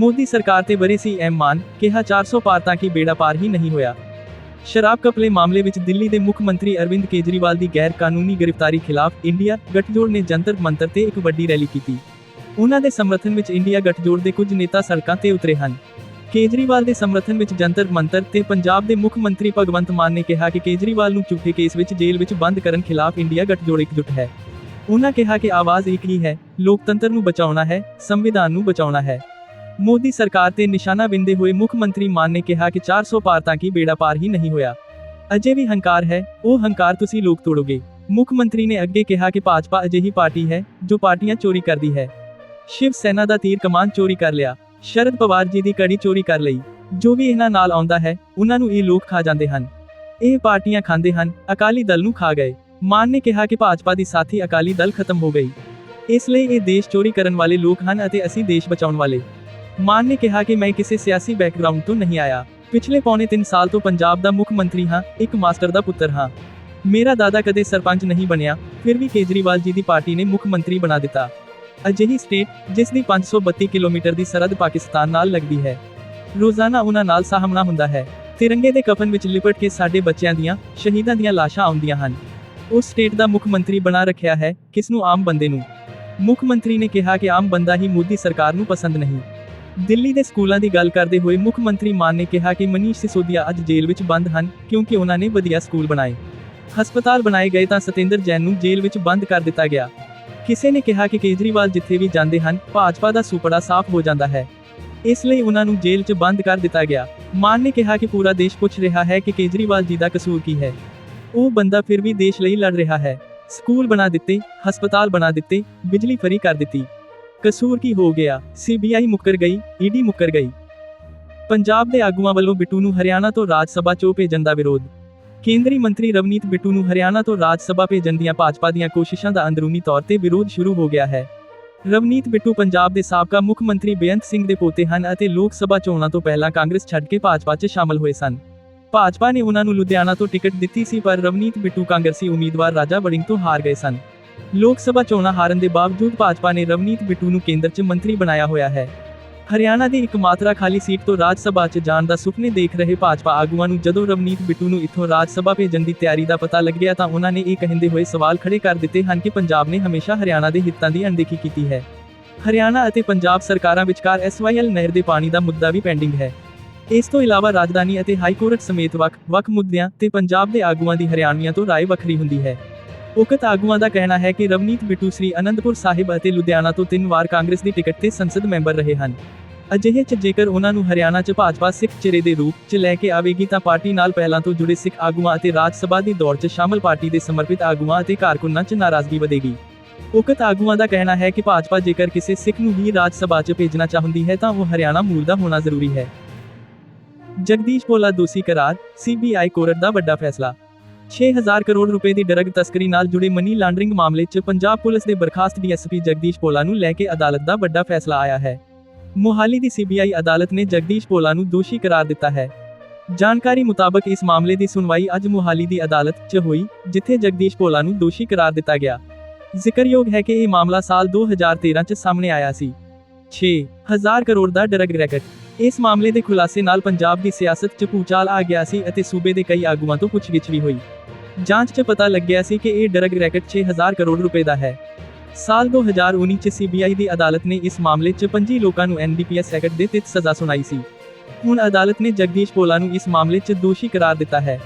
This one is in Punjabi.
ਮੋਦੀ ਸਰਕਾਰ ਤੇ ਬਰੇ ਸੀ ਐਮ ਮਾਨ, ਕਿਹਾ 400 ਪਾਰ ਤਾਂ ਕਿ ਬੇੜਾ ਪਾਰ ਹੀ ਨਹੀਂ ਹੋਇਆ। ਸ਼ਰਾਬ ਕਪਲੇ ਮਾਮਲੇ ਵਿੱਚ ਦਿੱਲੀ ਦੇ ਮੁੱਖ ਮੰਤਰੀ ਅਰਵਿੰਦ ਕੇਜਰੀਵਾਲ ਦੀ ਗੈਰ ਕਾਨੂੰਨੀ ਗ੍ਰਿਫਤਾਰੀ ਖਿਲਾਫ ਇੰਡੀਆ ਗੱਠਜੋੜ ਨੇ ਜੰਤਰ ਮੰਤਰ ਤੇ ਇੱਕ ਵੱਡੀ ਰੈਲੀ ਕੀਤੀ। ਉਹਨਾਂ ਦੇ ਸਮਰਥਨ ਵਿੱਚ ਇੰਡੀਆ ਗੱਠਜੋੜ ਦੇ ਕੁਝ ਨੇਤਾ ਸੜਕਾਂ ਤੇ ਉਤਰੇ ਹਨ। ਕੇਜਰੀਵਾਲ ਦੇ ਸਮਰਥਨ ਵਿੱਚ ਜੰਤਰ ਮੰਤਰ ਤੇ ਪੰਜਾਬ ਦੇ ਮੁੱਖ ਮੰਤਰੀ ਭਗਵੰਤ ਮਾਨ ਨੇ ਕਿਹਾ ਕਿ ਕੇਜਰੀਵਾਲ ਨੂੰ ਝੂਠੇ ਕੇਸ ਵਿੱਚ ਜੇਲ੍ਹ ਵਿੱਚ ਬੰਦ ਕਰਨ ਖਿਲਾਫ ਇੰਡੀਆ ਗੱਠਜੋੜ ਇਕਜੁੱਟ ਹੈ। ਉਹਨਾਂ ਕਿਹਾ ਕਿ ਆਵਾਜ਼ ਇੱਕ ਹੀ ਹੈ, ਲੋਕਤੰਤਰ ਨੂੰ ਬਚਾਉਣਾ ਹੈ, ਸੰਵਿਧਾਨ ਨੂੰ ਬਚਾਉਣਾ ਹੈ। ਮੋਦੀ ਸਰਕਾਰ ਤੇ ਨਿਸ਼ਾਨਾ ਬਿੰਦੇ ਹੋਏ ਮੁੱਖ ਮੰਤਰੀ ਮਾਨ ਨੇ ਕਿਹਾ ਕਿ 400 ਪਾਰ ਤਾਂ ਕੀ ਬੇੜਾ ਪਾਰ ਹੀ ਨਹੀਂ ਹੋਇਆ। ਅਜੇ ਵੀ ਹੰਕਾਰ ਹੈ, ਉਹ ਹੰਕਾਰ ਤੁਸੀਂ ਲੋਕ ਤੋੜੋਗੇ। ਮੁੱਖ ਮੰਤਰੀ ਨੇ ਅੱਗੇ ਕਿਹਾ ਕਿ ਭਾਜਪਾ ਅਜਿਹੀ ਪਾਰਟੀ ਹੈ, ਜੋ ਪਾਰਟੀਆਂ ਚੋਰੀ ਕਰਦੀ ਹੈ। ਸ਼ਿਵ ਸੈਨਾ ਦਾ ਤੀਰ ਕਮਾਨ ਚੋਰੀ ਕਰ ਲਿਆ, ਸ਼ਰਦ ਪਵਾਰ ਜੀ ਦੀ ਕੜੀ ਚੋਰੀ ਕਰ ਲਈ। ਜੋ ਵੀ ਇਹਨਾਂ ਨਾਲ ਆਉਂਦਾ ਹੈ, ਉਹਨਾਂ ਨੂੰ ਇਹ ਲੋਕ ਖਾ ਜਾਂਦੇ ਹਨ। ਇਹ ਪਾਰਟੀਆਂ ਖਾਂਦੇ ਹਨ, ਅਕਾਲੀ ਦਲ ਨੂੰ ਖਾ ਗਏ। ਮਾਨ ਨੇ ਕਿਹਾ ਕਿ ਭਾਜਪਾ ਦੀ ਸਾਥੀ ਅਕਾਲੀ ਦਲ ਖਤਮ ਹੋ ਗਈ। ਇਸ ਲਈ ਇਹ ਦੇਸ਼ ਚੋਰੀ ਕਰਨ ਵਾਲੇ ਲੋਕ ਹਨ ਅਤੇ ਅਸੀਂ ਦੇਸ਼ ਬਚਾਉਣ ਵਾਲੇ। ਮਾਨ ਨੇ ਕਿਹਾ ਕਿ ਮੈਂ ਕਿਸੇ ਸਿਆਸੀ ਬੈਕਗ੍ਰਾਉਂਡ ਤੋਂ ਨਹੀਂ ਆਇਆ। ਪਿਛਲੇ ਪੌਣੇ 3 ਸਾਲ ਤੋਂ ਪੰਜਾਬ ਦਾ ਮੁੱਖ ਮੰਤਰੀ ਹਾਂ, ਇੱਕ ਮਾਸਟਰ ਦਾ ਪੁੱਤਰ ਹਾਂ। ਮੇਰਾ ਦਾਦਾ ਕਦੇ ਸਰਪੰਚ ਨਹੀਂ ਬਣਿਆ, ਫਿਰ ਵੀ ਕੇਜਰੀਵਾਲ ਜੀ ਦੀ ਪਾਰਟੀ ਨੇ ਮੁੱਖ ਮੰਤਰੀ ਬਣਾ ਦਿੱਤਾ। ਅਜਿਹੀ ਸਟੇਟ ਜਿਸ ਦੀ 532 ਕਿਲੋਮੀਟਰ ਦੀ ਸਰਹੱਦ ਪਾਕਿਸਤਾਨ ਨਾਲ ਲੱਗਦੀ ਹੈ। ਰੋਜ਼ਾਨਾ ਉਹਨਾਂ ਨਾਲ ਸਾਹਮਣਾ ਹੁੰਦਾ ਹੈ। ਤਿਰੰਗੇ ਦੇ ਕਫਨ ਵਿੱਚ ਲਿਪਟ ਕੇ ਸਾਡੇ ਬੱਚਿਆਂ ਦੀਆਂ, ਸ਼ਹੀਦਾਂ ਦੀਆਂ ਲਾਸ਼ਾਂ ਆਉਂਦੀਆਂ ਹਨ। ਉਸ ਸਟੇਟ ਦਾ ਮੁੱਖ ਮੰਤਰੀ ਬਣਾ ਰੱਖਿਆ ਹੈ, ਕਿਸ ਨੂੰ ਆਮ ਬੰਦੇ ਨੂੰ। ਮੁੱਖ ਮੰਤਰੀ ਨੇ ਕਿਹਾ ਕਿ ਆਮ ਬੰਦਾ ਹੀ ਮੋਦੀ ਸਰਕਾਰ ਨੂੰ ਪਸੰਦ ਨਹੀਂ। ਦਿੱਲੀ ਦੇ ਸਕੂਲਾਂ ਦੀ ਗੱਲ ਕਰਦੇ ਹੋਏ ਮੁੱਖ ਮੰਤਰੀ ਮਾਨ ਨੇ ਕਿਹਾ ਕਿ ਮਨੀਸ਼ ਸਿਸੋਦੀਆ ਅੱਜ ਜੇਲ੍ਹ ਵਿੱਚ ਬੰਦ ਹਨ ਕਿਉਂਕਿ ਉਹਨਾਂ ਨੇ ਵਧੀਆ ਸਕੂਲ ਬਣਾਏ। ਹਸਪਤਾਲ ਬਣਾਏ ਗਏ ਤਾਂ ਸਤਿੰਦਰ ਜੈਨ ਨੂੰ ਜੇਲ੍ਹ ਵਿੱਚ ਬੰਦ ਕਰ ਦਿੱਤਾ ਗਿਆ। ਕਿਸੇ ਨੇ ਕਿਹਾ ਕਿ ਕੇਜਰੀਵਾਲ ਜਿੱਥੇ ਵੀ ਜਾਂਦੇ ਹਨ, ਭਾਜਪਾ ਦਾ ਸੁਪੜਾ ਸਾਫ਼ ਹੋ ਜਾਂਦਾ ਹੈ। ਇਸ ਲਈ ਉਹਨਾਂ ਨੂੰ ਜੇਲ੍ਹ 'ਚ ਬੰਦ ਕਰ ਦਿੱਤਾ ਗਿਆ। ਮਾਨ ਨੇ ਕਿਹਾ ਕਿ ਪੂਰਾ ਦੇਸ਼ ਪੁੱਛ ਰਿਹਾ ਹੈ ਕਿ ਕੇਜਰੀਵਾਲ ਜੀ ਦਾ ਕਸੂਰ ਕੀ ਹੈ। ਉਹ ਬੰਦਾ ਫਿਰ ਵੀ ਦੇਸ਼ ਲਈ ਲੜ ਰਿਹਾ ਹੈ। ਸਕੂਲ ਬਣਾ ਦਿੱਤੇ, ਹਸਪਤਾਲ ਬਣਾ ਦਿੱਤੇ, ਬਿਜਲੀ ਫਰੀ ਕਰ ਦਿੱਤੀ। ਕਸੂਰ ਕੀ ਹੋ ਗਿਆ? ਸੀਬੀਆਈ ਮੁੱਕਰ ਗਈ ਈਡੀ ਮੁੱਕਰ ਗਈ। ਪੰਜਾਬ ਦੇ ਆਗੂਆਂ ਵੱਲੋਂ ਬਿੱਟੂ ਨੂੰ ਹਰਿਆਣਾ ਤੋਂ ਰਾਜ ਸਭਾ 'ਚੋਂ ਭੇਜਣ ਦਾ ਵਿਰੋਧ। ਕੇਂਦਰੀ ਮੰਤਰੀ ਰਵਨੀਤ ਬਿੱਟੂ ਨੂੰ ਹਰਿਆਣਾ ਤੋਂ ਰਾਜ ਸਭਾ ਭੇਜਣ ਦੀਆਂ ਭਾਜਪਾ ਦੀਆਂ ਕੋਸ਼ਿਸ਼ਾਂ ਦਾ ਅੰਦਰੂਨੀ ਤੌਰ ਤੇ ਵਿਰੋਧ ਸ਼ੁਰੂ ਹੋ ਗਿਆ ਹੈ। ਰਵਨੀਤ ਬਿੱਟੂ ਪੰਜਾਬ ਦੇ ਸਾਬਕਾ ਮੁੱਖ ਮੰਤਰੀ ਬੇਅੰਤ ਸਿੰਘ ਦੇ ਪੋਤੇ ਹਨ ਅਤੇ ਲੋਕ ਸਭਾ ਚੋਣਾਂ ਤੋਂ ਪਹਿਲਾਂ ਕਾਂਗਰਸ ਛੱਡ ਕੇ ਭਾਜਪਾ 'ਚ ਸ਼ਾਮਲ ਹੋਏ ਸਨ। ਭਾਜਪਾ ਨੇ ਉਹਨਾਂ ਨੂੰ ਲੁਧਿਆਣਾ ਤੋਂ ਟਿਕਟ ਦਿੱਤੀ ਸੀ ਪਰ ਰਵਨੀਤ ਬਿੱਟੂ ਕਾਂਗਰਸੀ ਉਮੀਦਵਾਰ ਰਾਜਾ ਵੜਿੰਗ ਤੋਂ ਹਾਰ ਗਏ ਸਨ। ਲੋਕ ਸਭਾ ਚੋਣਾਂ ਹਾਰਨ ਦੇ ਬਾਵਜੂਦ ਭਾਜਪਾ ਨੇ ਰਵਨੀਤ ਬਿੱਟੂ ਨੂੰ ਕੇਂਦਰ 'ਚ ਮੰਤਰੀ ਬਣਾਇਆ ਹੋਇਆ ਹੈ ਹਰਿਆਣਾ ਦੀ ਇਕਮਾਤਰਾ ਖਾਲੀ ਸੀਟ ਤੋਂ ਰਾਜ ਸਭਾ 'ਚ ਜਾਣ ਦਾ ਸੁਪਨੇ ਦੇਖ ਰਹੇ ਭਾਜਪਾ ਆਗੂਆਂ ਨੂੰ ਜਦੋਂ ਰਵਨੀਤ ਬਿੱਟੂ ਨੂੰ ਇੱਥੋਂ ਰਾਜ ਸਭਾ ਭੇਜਣ ਦੀ ਤਿਆਰੀ ਦਾ ਪਤਾ ਲੱਗਿਆ ਤਾਂ ਉਹਨਾਂ ਨੇ ਇਹ ਕਹਿੰਦੇ ਹੋਏ ਸਵਾਲ ਖੜੇ ਕਰ ਦਿੱਤੇ ਹਨ ਕਿ ਪੰਜਾਬ ਨੇ ਹਮੇਸ਼ਾ ਹਰਿਆਣਾ ਦੇ ਹਿੱਤਾਂ ਦੀ ਅਣਦੇਖੀ ਕੀਤੀ ਹੈ ਹਰਿਆਣਾ ਅਤੇ ਪੰਜਾਬ ਸਰਕਾਰਾਂ ਵਿਚਕਾਰ ਐਸਵਾਈਐਲ ਨਹਿਰ ਦੇ ਪਾਣੀ ਦਾ ਮੁੱਦਾ ਵੀ ਪੈਂਡਿੰਗ ਹੈ ਇਸ ਤੋਂ ਇਲਾਵਾ ਰਾਜਧਾਨੀ ਅਤੇ ਹਾਈ ਕੋਰਟ ਸਮੇਤ ਵੱਖ-ਵੱਖ ਮੁੱਦਿਆਂ ਤੇ ਪੰਜਾਬ ਦੇ ਆਗੂਆਂ ਦੀ ਹਰਿਆਣਵੀਆਂ ਤੋਂ رائے ਵੱਖਰੀ ਹੁੰਦੀ ਹੈ ਉਕਤ ਆਗੂਆਂ ਦਾ ਕਹਿਣਾ ਹੈ ਕਿ ਰਵਨੀਤ ਬਿੱਟੂ, ਸ੍ਰੀ ਅਨੰਦਪੁਰ ਸਾਹਿਬ ਅਤੇ ਲੁਧਿਆਣਾ ਤੋਂ ਤਿੰਨ ਵਾਰ ਕਾਂਗਰਸ ਦੀ ਟਿਕਟ ਤੇ ਸੰਸਦ ਮੈਂਬਰ ਰਹੇ ਹਨ। ਅਜਿਹੇ ਚ ਜੇਕਰ ਉਹਨਾਂ ਨੂੰ ਹਰਿਆਣਾ ਚ ਭਾਜਪਾ ਸਿੱਖ ਚਿਹਰੇ ਦੇ ਰੂਪ ਚ ਲੈ ਕੇ ਆਵੇਗੀ ਤਾਂ ਪਾਰਟੀ ਨਾਲ ਪਹਿਲਾਂ ਤੋਂ ਜੁੜੇ ਸਿੱਖ ਆਗੂਆਂ ਅਤੇ ਰਾਜ ਸਭਾ ਦੀ ਦੌੜ ਚ ਸ਼ਾਮਲ ਪਾਰਟੀ ਦੇ ਸਮਰਪਿਤ ਆਗੂਆਂ ਅਤੇ ਕਾਰਕੁਨਾਂ ਚ ਨਾਰਾਜ਼ਗੀ ਵਧੇਗੀ। ਉਕਤ ਆਗੂਆਂ ਦਾ ਕਹਿਣਾ ਹੈ ਕਿ ਭਾਜਪਾ ਜੇਕਰ ਕਿਸੇ ਸਿੱਖ ਨੂੰ ਵੀ ਰਾਜ ਸਭਾ 'ਚ ਭੇਜਣਾ ਚਾਹੁੰਦੀ ਹੈ ਤਾਂ ਉਹ ਹਰਿਆਣਾ ਮੂਲ ਦਾ ਹੋਣਾ ਜ਼ਰੂਰੀ ਹੈ। ਜਗਦੀਸ਼ ਭੋਲਾ, ਦੋਸ਼ੀ ਕਰਾਰ, ਸੀਬੀਆਈ ਕੋਰਟ ਦਾ ਵੱਡਾ ਫੈਸਲਾ। 6000 ਕਰੋੜ ਰੁਪਏ ਦੀ ਡਰਗ ਤਸਕਰੀ ਨਾਲ ਜੁੜੇ ਮਨੀ ਲਾਂਡਰਿੰਗ ਮਾਮਲੇ 'ਚ ਪੰਜਾਬ ਪੁਲਿਸ ਦੇ ਬਰਖਾਸਤ ਡੀਐਸਪੀ ਜਗਦੀਸ਼ ਭੋਲਾ ਨੂੰ ਲੈ ਕੇ ਅਦਾਲਤ ਦਾ ਵੱਡਾ ਫੈਸਲਾ ਆਇਆ ਹੈ। ਮੋਹਾਲੀ ਦੀ ਸੀਬੀਆਈ ਅਦਾਲਤ ਨੇ ਜਗਦੀਸ਼ ਭੋਲਾ ਨੂੰ ਦੋਸ਼ੀ ਕਰਾਰ ਦਿੱਤਾ ਹੈ। ਜਾਣਕਾਰੀ ਮੁਤਾਬਕ ਇਸ ਮਾਮਲੇ ਦੀ ਸੁਣਵਾਈ ਅੱਜ ਮੋਹਾਲੀ ਦੀ ਅਦਾਲਤ 'ਚ ਹੋਈ, ਜਿੱਥੇ ਜਗਦੀਸ਼ ਭੋਲਾ ਨੂੰ ਦੋਸ਼ੀ ਕਰਾਰ ਦਿੱਤਾ ਗਿਆ। ਜ਼ਿਕਰਯੋਗ ਹੈ ਕਿ ਇਹ ਮਾਮਲਾ ਸਾਲ 2013 ਚ ਸਾਹਮਣੇ ਆਇਆ ਸੀ। 6000 ਕਰੋੜ ਦਾ ਡਰਗ ਰੈਕਟ। ਇਸ ਮਾਮਲੇ ਦੇ ਖੁਲਾਸੇ ਨਾਲ ਪੰਜਾਬ ਦੀ ਸਿਆਸਤ 'ਚ ਭੂਚਾਲ ਆ ਗਿਆ ਸੀ ਅਤੇ ਸੂਬੇ ਦੇ ਕਈ ਆਗੂਆਂ ਤੋਂ ਪੁੱਛਗਿੱਛ ਵੀ ਹੋਈ। ਜਾਂਚ 'ਚ ਪਤਾ ਲੱਗਿਆ ਸੀ ਕਿ ਇਹ ਡਰਗ ਰੈਕਟ 6000 ਕਰੋੜ ਰੁਪਏ ਦਾ ਹੈ। ਸਾਲ 2019 ਚ ਸੀਬੀਆਈ ਦੀ ਅਦਾਲਤ ਨੇ ਇਸ ਮਾਮਲੇ 'ਚ 25 ਲੋਕਾਂ ਨੂੰ ਐਨਡੀਪੀਐਸ ਐਕਟ ਦੇ ਤਹਿਤ ਸਜ਼ਾ ਸੁਣਾਈ ਸੀ। ਹੁਣ ਅਦਾਲਤ ਨੇ ਜਗਦੀਸ਼ ਭੋਲਾ ਨੂੰ ਇਸ ਮਾਮਲੇ 'ਚ ਦੋਸ਼ੀ ਕਰਾਰ ਦਿੱਤਾ ਹੈ।